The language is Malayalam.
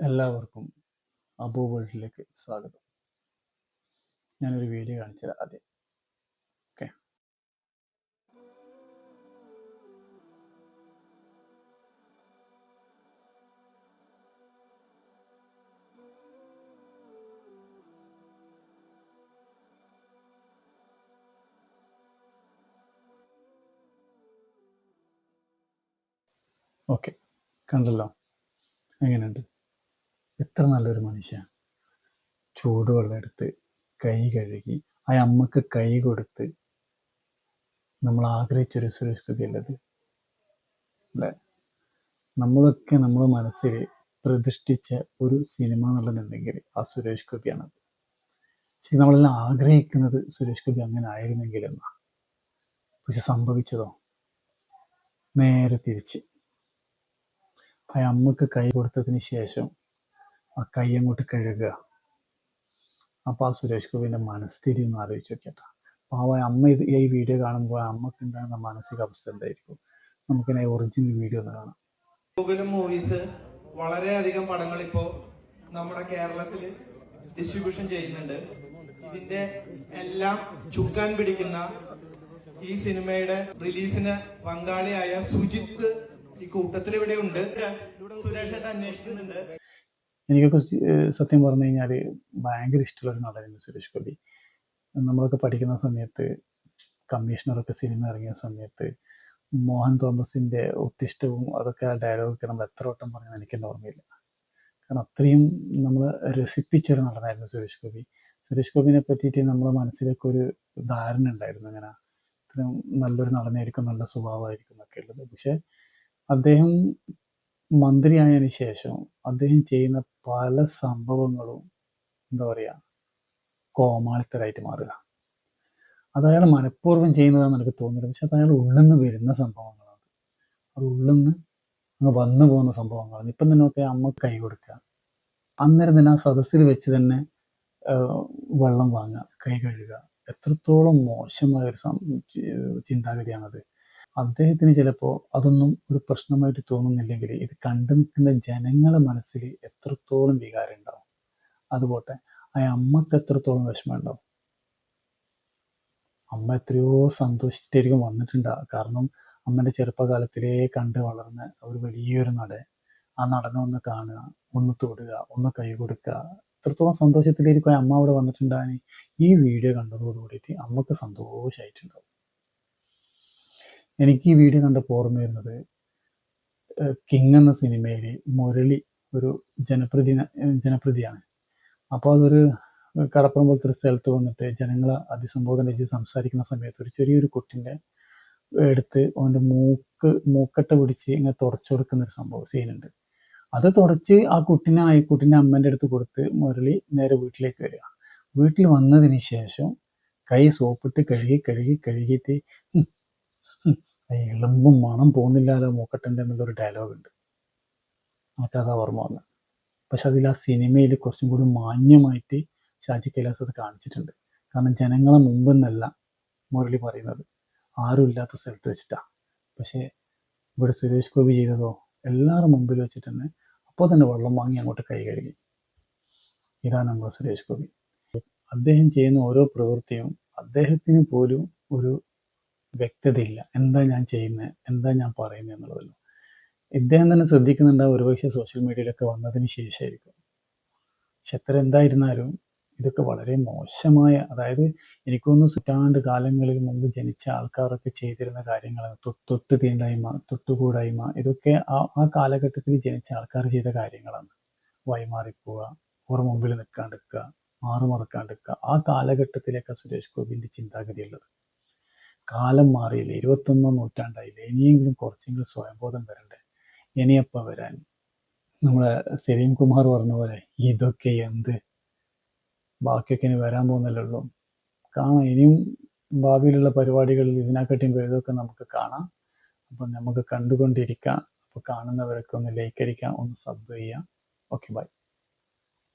എല്ലാവർക്കും അബു സ്വാഗതം. ഞാനൊരു വീഡിയോ കാണിച്ചു തരാം ആദ്യം. ഓക്കെ ഓക്കെ കണ്ടല്ലോ? എങ്ങനെയുണ്ട്? എത്ര നല്ലൊരു മനുഷ്യൻ ചൂടുവെള്ളം എടുത്ത് കൈ കഴുകി ആ അമ്മയ്ക്ക് കൈ കൊടുത്ത് നമ്മൾ ആഗ്രഹിച്ചൊരു അല്ലത് അല്ലേ? നമ്മളൊക്കെ നമ്മുടെ മനസ്സിൽ പ്രതിഷ്ഠിച്ച ഒരു സിനിമ എന്നുള്ളതുണ്ടെങ്കിൽ ആ സുരേഷ് ഗോപിയാണത്. ശരി നമ്മളെല്ലാം ആഗ്രഹിക്കുന്നത് സുരേഷ് ഗോപി അങ്ങനെ ആയിരുന്നെങ്കിൽ എന്നാ. പക്ഷെ സംഭവിച്ചതോ? നേരെ തിരിച്ച്. ആ അമ്മയ്ക്ക് കൈ കൊടുത്തതിന് ശേഷം ആ കൈ അങ്ങോട്ട് കഴുകുക. അപ്പോൾ ആ സുരേഷ് ഗോപിന്റെ മനസ്ഥിതി ഒന്ന് ആലോചിച്ച് നോക്കിയട്ടാ. പാവ അമ്മ ഇത് ഈ വീഡിയോ കാണുമ്പോൾ ആ അമ്മയ്ക്ക് ഉണ്ടാകുന്ന മാനസികാവസ്ഥ എന്തായിരിക്കും? നമുക്കിനെ ഒറിജിനൽ വീഡിയോ ഒന്ന് കാണാം. ഗൂഗിളും മൂവീസ് വളരെയധികം പടങ്ങൾ ഇപ്പോ നമ്മുടെ കേരളത്തിൽ ഡിസ്ട്രിബ്യൂഷൻ ചെയ്യുന്നുണ്ട്. ഇതിന്റെ എല്ലാം ചുക്കാൻ പിടിക്കുന്ന ഈ സിനിമയുടെ റിലീസിന് പങ്കാളിയായ സുജിത്ത് ഈ കൂട്ടത്തിൽ ഇവിടെ ഉണ്ട് സുരേഷ് അന്വേഷിക്കുന്നുണ്ട്. എനിക്കൊക്കെ സത്യം പറഞ്ഞു കഴിഞ്ഞാൽ ഭയങ്കര ഇഷ്ടമുള്ള ഒരു നടനായിരുന്നു സുരേഷ് ഗോപി. നമ്മളൊക്കെ പഠിക്കുന്ന സമയത്ത് കമ്മീഷണറൊക്കെ സിനിമ ഇറങ്ങിയ സമയത്ത് മോഹൻ തോമസിന്റെ ഉത്തിഷ്ടവും അതൊക്കെ ആ ഡയലോഗൊക്കെ നമ്മൾ എത്ര വട്ടം പറഞ്ഞാൽ എനിക്ക് ഓർമ്മയില്ല. കാരണം അത്രയും നമ്മൾ രസിപ്പിച്ചൊരു നടനായിരുന്നു സുരേഷ് ഗോപി. സുരേഷ് ഗോപിനെ പറ്റിയിട്ട് നമ്മുടെ മനസ്സിലൊക്കെ ഒരു ധാരണ ഉണ്ടായിരുന്നു. അങ്ങനെ ഇത്രയും നല്ലൊരു നടനായിരിക്കും നല്ല സ്വഭാവമായിരിക്കും എന്നൊക്കെ ഉള്ളത്. പക്ഷെ അദ്ദേഹം മന്ത്രിയായതിനു ശേഷം അദ്ദേഹം ചെയ്യുന്ന പല സംഭവങ്ങളും എന്താ പറയുക കോമാളിത്തരായിട്ട് മാറുക. അത് അയാൾ മനഃപൂർവം ചെയ്യുന്നതാണെന്ന് എനിക്ക് തോന്നുന്നില്ല പക്ഷെ അത് അയാൾ ഉള്ളിൽ നിന്ന് വരുന്ന സംഭവങ്ങളാണ്. അത് ഉള്ളിൽ നിന്ന് അങ്ങ് വന്നു പോകുന്ന സംഭവങ്ങളാണ്. ഇപ്പം തന്നെ ഒക്കെ അമ്മ കൈ കൊടുക്കുക. അന്നേരം തന്നെ ആ സദസ്സിൽ വെച്ച് തന്നെ വെള്ളം വാങ്ങുക കൈ കഴുകുക. എത്രത്തോളം മോശമായ ഒരു ചിന്താഗതിയാണത്. അദ്ദേഹത്തിന് ചിലപ്പോൾ അതൊന്നും ഒരു പ്രശ്നമായിട്ട് തോന്നുന്നില്ലെങ്കിൽ ഇത് കണ്ടു നിൽക്കുന്ന ജനങ്ങളെ മനസ്സിൽ എത്രത്തോളം വികാരം ഉണ്ടാവും? അതുപോട്ടെ ആ അമ്മയ്ക്ക് എത്രത്തോളം വിഷമം ഉണ്ടാവും? അമ്മ എത്രയോ സന്തോഷിച്ചിട്ടായിരിക്കും വന്നിട്ടുണ്ടാവുക കാരണം അമ്മന്റെ ചെറുപ്പകാലത്തിലേ കണ്ട് വളർന്ന ഒരു വലിയൊരു നടൻ ആ നടനെ ഒന്ന് കാണുക ഒന്ന് തൊടുക ഒന്ന് കൈ കൊടുക്കുക. എത്രത്തോളം സന്തോഷത്തിലായിരിക്കും അമ്മ അവിടെ വന്നിട്ടുണ്ടാകാൻ ഈ വീഡിയോ കണ്ടതോടുകൂടിയിട്ട് അമ്മയ്ക്ക് സന്തോഷമായിട്ടുണ്ടാവും എനിക്ക് ഈ വീഡിയോ കണ്ടപ്പോൾ ഓർമ്മ വരുന്നത് കിങ് എന്ന സിനിമയിൽ മുരളി ഒരു ജനപ്രതി ജനപ്രതിയാണ്. അപ്പോൾ അതൊരു കടപ്പുറം പോലത്തെ ഒരു സ്ഥലത്ത് വന്നിട്ട് ജനങ്ങളെ അഭിസംബോധന ചെയ്ത് സംസാരിക്കുന്ന സമയത്ത് ഒരു ചെറിയൊരു കുട്ടിന്റെ എടുത്ത് അവന്റെ മൂക്ക് മൂക്കട്ട പിടിച്ച് ഇങ്ങനെ തുടച്ചു കൊടുക്കുന്ന ഒരു സംഭവം സീനുണ്ട്. അത് തുടച്ച് ആ കുട്ടിനെ ആ കുട്ടിന്റെ അമ്മേന്റെ അടുത്ത് കൊടുത്ത് മുരളി നേരെ വീട്ടിലേക്ക് വരിക. വീട്ടിൽ വന്നതിന് ശേഷം കൈ സോപ്പിട്ട് കഴുകി കഴുകി കഴുകിയിട്ട് എളുമ്പും മണം പോകുന്നില്ലാലോ മൂക്കട്ടന്റെ എന്നുള്ളൊരു ഡയലോഗ് ഉണ്ട്. എനിക്കതാ ഓർമ്മ വന്നത് പക്ഷെ അതിൽ ആ സിനിമയിൽ കുറച്ചും കൂടി മാന്യമായിട്ട് ഷാജി കൈലാസ് അത് കാണിച്ചിട്ടുണ്ട്. കാരണം ജനങ്ങളെ മുമ്പ് നിന്നല്ല മുരളി പറയുന്നത്. ആരും ഇല്ലാത്ത സ്ഥലത്ത് വെച്ചിട്ടാ. പക്ഷേ ഇവിടെ സുരേഷ് ഗോപി ചെയ്തതോ എല്ലാവരും മുമ്പിൽ വെച്ചിട്ട് തന്നെ അപ്പോൾ തന്നെ വെള്ളം വാങ്ങി അങ്ങോട്ട് കൈ കഴുകി. ഇതാണ് നമ്മുടെ സുരേഷ് ഗോപി. അദ്ദേഹം ചെയ്യുന്ന ഓരോ പ്രവൃത്തിയും അദ്ദേഹത്തിന് പോലും ഒരു വ്യക്തതയില്ല. എന്താ ഞാൻ ചെയ്യുന്നത് എന്താ ഞാൻ പറയുന്നത് എന്നുള്ളതല്ല. ഇദ്ദേഹം തന്നെ ശ്രദ്ധിക്കുന്നുണ്ടാവും ഒരുപക്ഷെ സോഷ്യൽ മീഡിയയിലൊക്കെ വന്നതിന് ശേഷമായിരിക്കും. പക്ഷെ എത്ര എന്തായിരുന്നാലും ഇതൊക്കെ വളരെ മോശമായ അതായത് എനിക്കൊന്ന് സുറ്റാണ്ട് കാലങ്ങളിൽ മുമ്പ് ജനിച്ച ആൾക്കാരൊക്കെ ചെയ്തിരുന്ന കാര്യങ്ങളാണ്. തൊട്ട് തീണ്ടായ്മ തൊട്ടുകൂടായ്മ ഇതൊക്കെ ആ ആ കാലഘട്ടത്തിൽ ജനിച്ച ആൾക്കാർ ചെയ്ത കാര്യങ്ങളാണ്. വൈമാറിപ്പോവുക ഓർ മുമ്പിൽ നിൽക്കാണ്ടിരിക്കുക മാറുമറക്കാണ്ടിരിക്കുക ആ കാലഘട്ടത്തിലേക്കാണ് സുരേഷ് ഗോപിന്റെ ചിന്താഗതി ഉള്ളത് കാലം മാറിയില്ലേ? ഇരുപത്തൊന്നാം നൂറ്റാണ്ടായില്ലേ? ഇനിയെങ്കിലും കുറച്ചെങ്കിലും സ്വയംബോധം വരണ്ടേ? ഇനിയപ്പ വരാൻ നമ്മളെ സലീം കുമാർ പറഞ്ഞ പോലെ ഇതൊക്കെ എന്ത്? ബാക്കിയൊക്കെ ഇനി വരാൻ ഉള്ളൂ. കാണാം. ഇനിയും ഭാവിയിലുള്ള പരിപാടികളിൽ ഇതിനെക്കാട്ടിയും വലുതൊക്കെ നമുക്ക് കാണാം. അപ്പം നമുക്ക് കണ്ടുകൊണ്ടിരിക്കാം. അപ്പോൾ കാണുന്നവരൊക്കെ ഒന്ന് ലൈക്ക് അടിക്കാം ഒന്ന് സബ് ചെയ്യാം ഓക്കെ ബൈ.